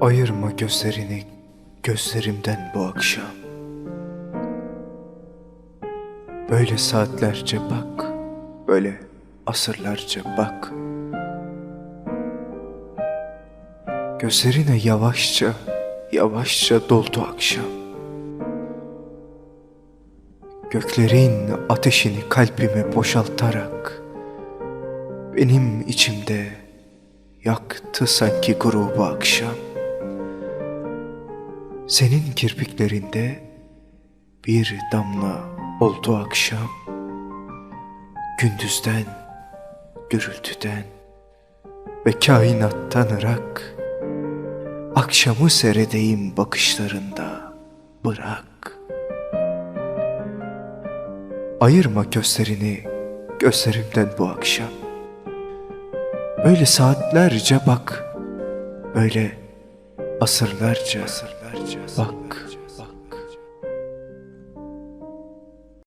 Ayırma gözlerini gözlerimden bu akşam. Böyle saatlerce bak, böyle asırlarca bak. Gözlerine yavaşça, yavaşça doldu akşam. Göklerin ateşini kalbime boşaltarak benim içimde yaktı sanki grubu akşam. Senin kirpiklerinde bir damla oldu akşam. Gündüzden, gürültüden ve kainattan ırak. Akşamı seyredeyim bakışlarında bırak. Ayırma gözlerini gözlerimden bu akşam. Böyle saatlerce bak, böyle asırlarca, bak.